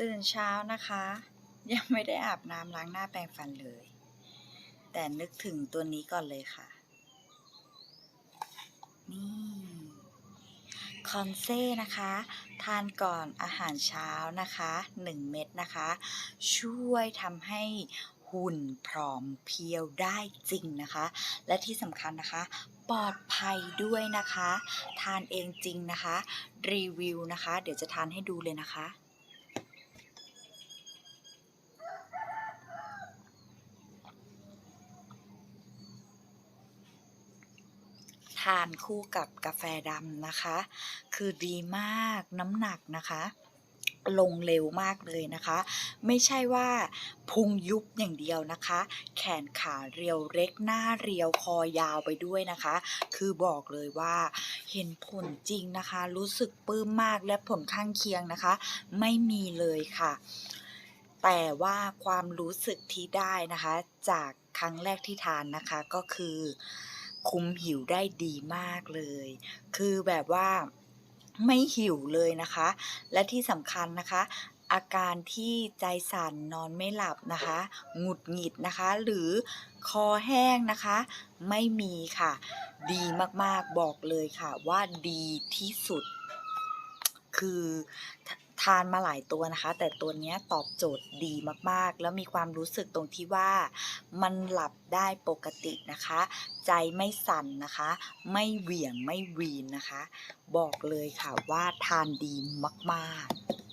ตื่นเช้านะคะ ยังไม่ได้อาบน้ำล้างหน้าแปรงฟันเลย แต่นึกถึงตัวนี้ก่อนเลยค่ะ นี่คอนเซ่นะคะ ทานก่อนอาหารเช้านะคะ 1 เม็ดนะคะ ช่วยทำให้หุ่นผอมเพียวได้จริงนะคะ และที่สำคัญนะคะ ปลอดภัยด้วยนะคะ ทานเองจริงนะคะ รีวิวนะคะ เดี๋ยวจะทานให้ดูเลยนะคะานคู่กับกาแฟดำนะคะ คือดีมากน้ำหนักนะคะลงเร็วมากเลยนะคะ ไม่ใช่ว่าพุงยุบอย่างเดียวนะคะ แขนขาเรียวเล็กหน้าเรียวคอยาวไปด้วยนะคะ คือบอกเลยว่าเห็นผลจริงนะคะ รู้สึกปลื้มมากและผลข้างเคียงนะคะ ไม่มีเลยค่ะ แต่ว่าความรู้สึกที่ได้นะคะ จากครั้งแรกที่ทานนะคะก็คือ คุมหิวได้ดีมากเลย คือแบบว่าไม่หิวเลยนะคะ และที่สำคัญนะคะ อาการที่ใจสั่นนอนไม่หลับนะคะหงุดหงิดนะคะ หรือคอแห้งนะคะ ไม่มีค่ะ ดีมากๆบอกเลยค่ะว่าดีที่สุด คือ ทานมาหลายตัวนะคะ แต่ตัวนี้ตอบโจทย์ดีมากๆ แล้วมีความรู้สึกตรงที่ว่า มันหลับได้ปกตินะคะ ใจไม่สั่นนะคะ ไม่เหวี่ยงไม่วีนนะคะ บอกเลยค่ะว่าทานดีมากๆ